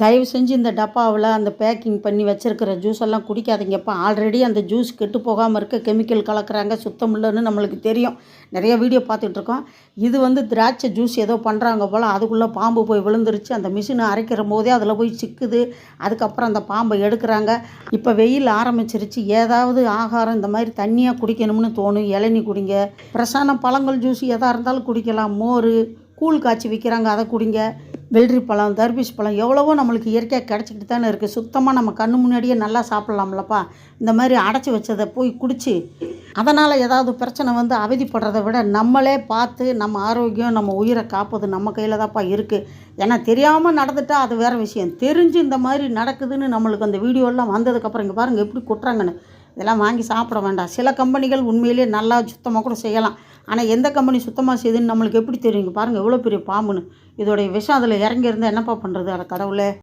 தயவு செஞ்சு இந்த டப்பாவில் அந்த பேக்கிங் பண்ணி வச்சுருக்கிற ஜூஸ் எல்லாம் குடிக்காதீங்கப்பா. ஆல்ரெடி அந்த ஜூஸ் கெட்டு போகாமல் இருக்க கெமிக்கல் கலக்கிறாங்க சுத்தம் இல்லைன்னு நம்மளுக்கு தெரியும். நிறைய வீடியோ பார்த்துட்ருக்கோம். இது வந்து திராட்சை ஜூஸ் ஏதோ பண்ணுறாங்க போல் அதுக்குள்ளே பாம்பு போய் விழுந்துருச்சு. அந்த மிஷினை அரைக்கிற போதே அதில் போய் சிக்குது. அதுக்கப்புறம் அந்த பாம்பை எடுக்கிறாங்க. இப்போ வெயில் ஆரம்பிச்சிருச்சு. ஏதாவது ஆகாரம் இந்த மாதிரி தண்ணியாக குடிக்கணும்னு தோணும். இளநீ குடிங்க. ஃப்ரெஷ்ஷான பழங்கள் ஜூஸ் எதாக இருந்தாலும் குடிக்கலாம். மோர் கூழ் காய்ச்சி விற்கிறாங்க அதை குடிங்க. வெள்ளரி பழம் தர்பூஸ் பழம் எவ்வளவோ நம்மளுக்கு இயற்கையாக கிடச்சிக்கிட்டு தானே இருக்குது சுத்தமாக நம்ம கண்ணு முன்னாடியே நல்லா சாப்பிட்லாம்லப்பா. இந்த மாதிரி அடைச்சி வச்சதை போய் குடித்து அதனால் ஏதாவது பிரச்சனை வந்து அவதிப்படுறதை விட நம்மளே பார்த்து நம்ம ஆரோக்கியம் நம்ம உயிரை காப்பது நம்ம கையில் தான்ப்பா இருக்குது ஏன்னா தெரியாமல் நடந்துட்டால் அது வேறு விஷயம். தெரிஞ்சு இந்த மாதிரி நடக்குதுன்னு நம்மளுக்கு அந்த வீடியோலாம் வந்ததுக்கப்புறம் இங்கே பாருங்கள் எப்படி கொட்டுறாங்கன்னு. இதெல்லாம் வாங்கி சாப்பிட வேண்டாம். சில கம்பெனிகள் உண்மையிலேயே நல்லா சுத்தமாக கூட செய்யலாம். ஆனால் எந்த கம்பெனி சுத்தமாக செய்யுதுன்னு நம்மளுக்கு எப்படி தெரியும்? பாருங்கள் எவ்வளோ பெரிய பாம்புன்னு. இதோடைய விஷம் அதில் இறங்கி இருந்தால் என்னப்பா பண்ணுறது அட கடவுளே.